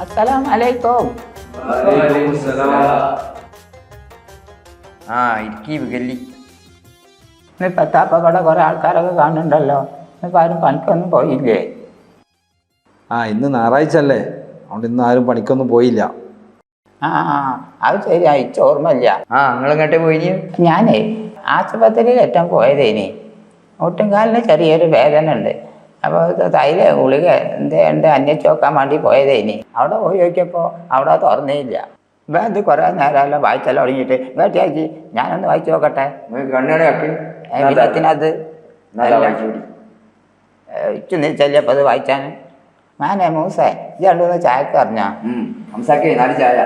അസ്സലാം അലൈക്കും ആ ഇരിക്കി വികല്ലി ഇന്ന് പത്താപ്പ ഇവിടെ കുറെ ആൾക്കാരൊക്കെ കാണുന്നുണ്ടല്ലോ. ഇന്നിപ്പോൾ ആരും പണിക്കൊന്നും പോയില്ലേ? ആ ഇന്ന് ഞായറാഴ്ച അല്ലേ? അതുകൊണ്ട് ഇന്ന് ആരും പണിക്കൊന്നും പോയില്ല. ആ ആ, അത് ശരിയാ ഇച്ച ഓർമ്മയില്ല. ആ നിങ്ങളെങ്ങോട്ടേ പോയി ഞാനേ ആശുപത്രിയിൽ ഏറ്റവും പോയതേനി ഒട്ടുംകാലിന് ചെറിയൊരു വേദന ഉണ്ട് അപ്പോൾ തൈല ഗുളിക എന്ത് അന്വേഷിച്ച് നോക്കാൻ വേണ്ടി പോയതേനി അവിടെ പോയി നോക്കിയപ്പോൾ അവിടെ തുറന്നില്ല. ഇപ്പം ഇത് കുറേ നേരമല്ല വായിച്ചല്ലോ തുടങ്ങിയിട്ട് വേട്ടിയാച്ചി ഞാനൊന്ന് വായിച്ചു നോക്കട്ടെ. കൂടി. ഇച്ചു നീച്ചല്ലപ്പോൾ അത് വായിച്ചാൻ മാനേ മൂസേ ഇത് രണ്ടുമൂന്ന് ചായക്ക് അറിഞ്ഞാ ഹംസാക്കേ നാല് ചായ.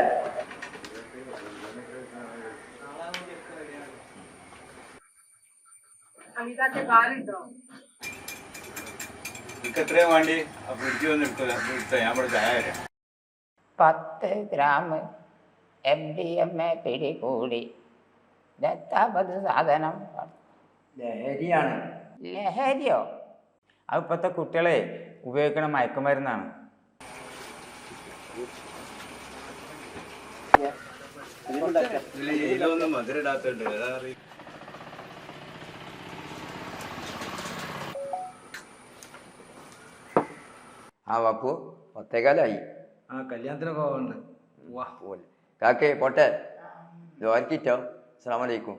എത്രയാ വേണ്ടി ആ ഫ്രിഡ്ജ് വന്ന് എടുത്തോ എടുത്തോ ഞാൻ ഇവിടെ ചായ തരാം. പത്ത് gram M D M A പിടികൂടി. ദത്താപത് സാധനം ലഹരിയാണ്. ലഹരിയോ? അത് ഇപ്പോഴത്തെ കുട്ടികളെ ഉപയോഗിക്കണ മയക്കുമരുന്നാണ്. ഇതിലൊന്നും മധുരം ഇടാത്തുണ്ട് ആ വാപ്പു ഒത്തേകാലായി. ആ കല്യാണത്തിന് പോകുന്നുണ്ട് വാ. പോലെ കാക്കേ പോട്ടെ. ദ്വാരക്കിട്ടോ അസ്സാമലൈക്കും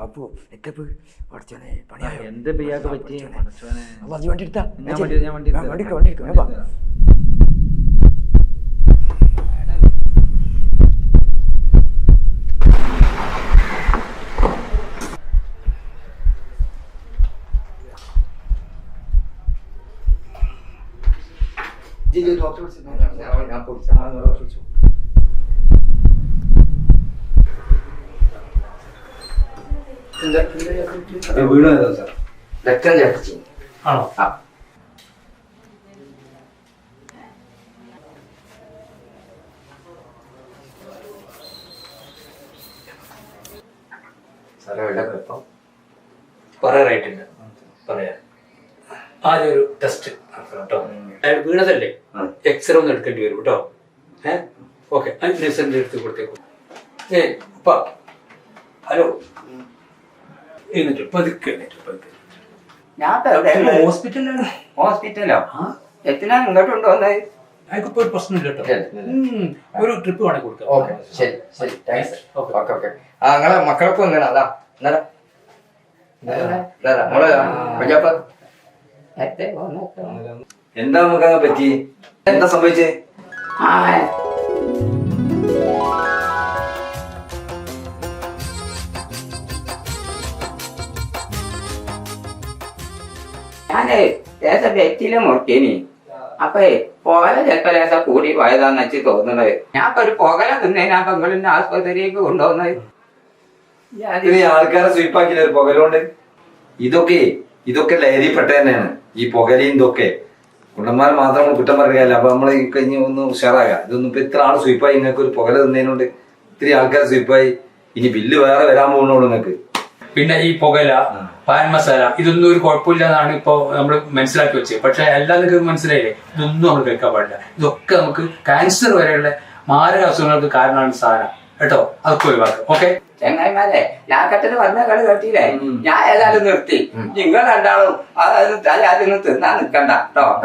വാപ്പു എത്തപ്പ് പണിയായോ? എന്ത് പറ്റി? പടച്ചോനെ. വണ്ടി എടുത്താ. വണ്ടി എടുക്ക്, ജിജി ഡോക്ടറെ വിളിച്ചിരുന്നു. ഞാൻ- ഞാൻ പോയി. ആ, ഡോക്ടറെ വിളിച്ചു. എന്താ- എന്താ വീണോ ഏതാ സാർ? രക്തം ചേർത്തിച്ചു ആണോ? ആ. സാറേ വല്ല കുഴപ്പം. പറയാറായിട്ടില്ല. പറയാം. ആദ്യം ഒരു ടെസ്റ്റ് കേട്ടോ അയാൾ വീണതല്ലേ? എക്സ്റേ ഒന്ന് എടുക്കേണ്ടി വരും കേട്ടോ ഏഹ് ഓക്കെ നഴ്സറിന്റെ എടുത്ത് കൊടുത്തേക്കും. ഏ അപ്പ ഹലോ. എന്നിട്ട് പതുക്കെ എഴുന്നേറ്റ് പതുക്കെ. ഹോസ്പിറ്റലിലാണ് ഹോസ്പിറ്റലോ എത്തിനാ ഇങ്ങോട്ട് കൊണ്ടുവന്നത് അയാൾക്കിപ്പോ ഒരു പ്രശ്നമില്ല കേട്ടോ ഒരു ട്രിപ്പ് വേണേ കൊടുക്കാം. ഓക്കെ ശരി ശരി. Thanks okay. ഓക്കെ ആ നിങ്ങളെ മക്കളൊപ്പം ഇങ്ങനെ അതാ. എന്നാ മോളെ പഞ്ചാപ്പ എത്തേ പോന്നേക്കോ. എന്താ നമുക്ക് പറ്റി? എന്താ സംഭവിച്ചേ? ഞാനേ ലേശം വെറ്റില മുറുക്കേനി. അപ്പേ പുകല ചിലപ്പോ ലേശം കൂടി പോയതാന്ന് വെച്ച് തോന്നുന്നത്. ഞാൻ ഇപ്പൊ ഒരു പുകല തിന്നേനാ പെങ്ങളിന്റെ ആസ്പത്രിയിലേക്ക് കൊണ്ടുപോകുന്നത് ആൾക്കാരെ സ്വീപ്പാക്കില്ല ഒരു പുകലുകൊണ്ട് ഇതൊക്കെ ഇതൊക്കെ ലഹരിപ്പെട്ട തന്നെയാണ്. ഈ പുകലയും ഇതൊക്കെ. കുണ്ടന്മാർ മാത്രം നമ്മൾ കുറ്റം പറയുകയല്ല. അപ്പൊ നമ്മൾ ഈ കഴിഞ്ഞ് ഒന്ന് ഉഷാറാകാം. ഇതൊന്നും ഇപ്പൊ ഇത്ര ആൾ സ്വീപ്പായി നിങ്ങൾക്ക് ഒരു പുകല തിന്നതിനോണ്ട് ഇത്തിരി ആൾക്കാർ സ്വീപ്പായി ഇനി ബില്ല് വേറെ വരാൻ പോകുന്നുള്ളൂ നിങ്ങൾക്ക് പിന്നെ ഈ പുകല പാൻ മസാല ഇതൊന്നും ഒരു കുഴപ്പമില്ലെന്നാണ് ഇപ്പൊ നമ്മൾ മനസ്സിലാക്കി വെച്ചത് പക്ഷെ എല്ലാം നിങ്ങൾക്ക് മനസ്സിലായില്ലേ? ഇതൊന്നും നമ്മൾ കഴിക്കാൻ പാടില്ല. ഇതൊക്കെ നമുക്ക് ക്യാൻസർ വരെയുള്ള മാരക അസുഖങ്ങൾക്ക് കാരണമാണ് സാധനം കേട്ടോ? അതൊക്കെ ഒഴിവാക്കുക ഓക്കെ ചെങ്ങായിമാരെ ഞാൻ കെട്ടിന് വന്ന കളി കട്ടിയില്ലേ? ഞാൻ ഏതായാലും നിർത്തി. നിങ്ങൾ രണ്ടാളും അതിന് തിന്നാൻ നിൽക്കണ്ട കേട്ടോ.